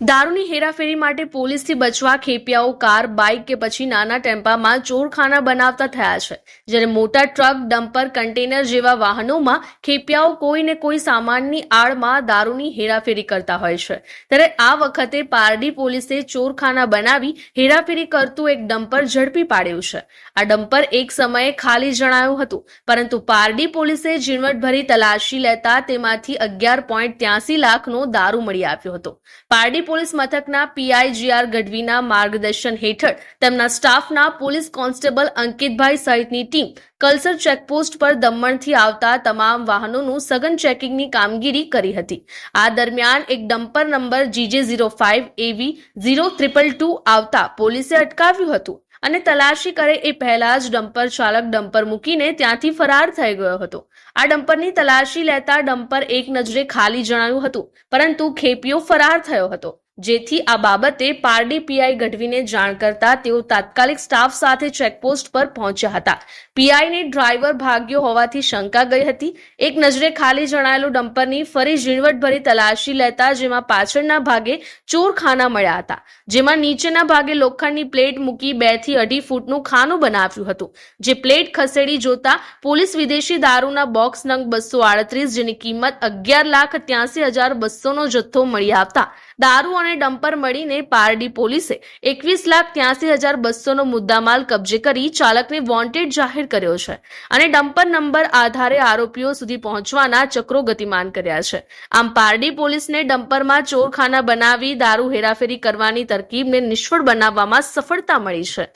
દારૂની હેરાફેરી માટે પોલીસથી બચવા ખેપિયાઓ, કાર, બાઇક કે પછી નાના ટેમ્પામાં ચોરખાના બનાવતા થયા છે. જ્યારે મોટા ટ્રક, ડમ્પર, કન્ટેનર જેવા વાહનોમાં ખેપિયાઓ કોઈને કોઈ સામાનની આડમાં દારૂની હેરાફેરી કરતા હોય છે. ત્યારે આ વખતે પારડી પોલીસે ચોરખાના બનાવી હેરાફેરી કરતું એક ડમ્પર ઝડપી પાડ્યું છે. આ ડમ્પર એક સમયે ખાલી જણાયું હતું, પરંતુ પારડી પોલીસે ઝીણવટભરી તલાશી લેતા તેમાંથી અગિયાર પોઈન્ટ ત્યાસી લાખનો દારૂ મળી આવ્યો હતો. પારડી પોલીસ મથકના પીઆઈજીઆર ગઢવીના માર્ગદર્શન હેઠળ તેમના સ્ટાફના પોલીસ કોન્સ્ટેબલ અંકિતભાઈ સહિતની ટીમ કલસર ચેકપોસ્ટ પર દમણથી આવતા તમામ વાહનોનું સઘન ચેકિંગની કામગીરી કરી હતી. આ દરમિયાન એક dumper number GJ zero five AV zero triple two આવતા પોલીસે અટકાવ્યું હતું અને તલાશી કરે એ પહેલા જ ડમ્પર ચાલક ડમ્પર મૂકીને ત્યાંથી ફરાર થઈ ગયો હતો. આ ડમ્પરની તલાશી લેતા ડમ્પર એક નજરે ખાલી જણાયું હતું, પરંતુ ખેપિયો ફરાર થયો હતો. જેથી આ બાબતે પારડી પીઆઈ ગઢવીને જાણ કરતા તેઓ તાત્કાલિક સ્ટાફ સાથે ચેકપોસ્ટ પર પહોંચ્યા હતા. પીઆઈને ડ્રાઈવર ભાગ્યો હોવાથી શંકા ગઈ હતી. એક નજરે ખાલી જણાયેલું ડમ્પરની ફરી ઝીણવટભરી તલાશી લેતા જેમાં પાછળના ભાગે ચોરખાના મળ્યા હતા. જેમાં નીચેના ભાગે લોખંડની પ્લેટ મૂકી બેથી અઢી ફૂટનું ખાનું બનાવ્યું હતું. જે પ્લેટ ખસેડી જોતા પોલીસ વિદેશી દારૂના બોક્સ નંગ બસો આડત્રીસ જેની કિંમત અગિયાર લાખ ત્યાસી હજાર બસોનો જથ્થો મળી આવતા. દારૂ અને ડમ્પર મળીને પારડી પોલીસે એકવીસ લાખ ત્યાસી હજાર બસોનો મુદ્દામાલ કબજે કરી ચાલકને વોન્ટેડ જાહેર કર્યો છે અને ડમ્પર નંબર આધારે આરોપીઓ સુધી પહોંચવાના ચક્રો ગતિમાન કર્યા છે. આમ પારડી પોલીસને ડમ્પરમાં ચોરખાના બનાવી, દારૂ હેરાફેરી કરવાની તરકીબને નિષ્ફળ બનાવવામાં સફળતા મળી છે.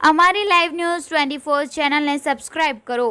અમારી લાઈવ ન્યૂઝ ટ્વેન્ટી ફોર ચેનલને સબસ્ક્રાઇબ કરો.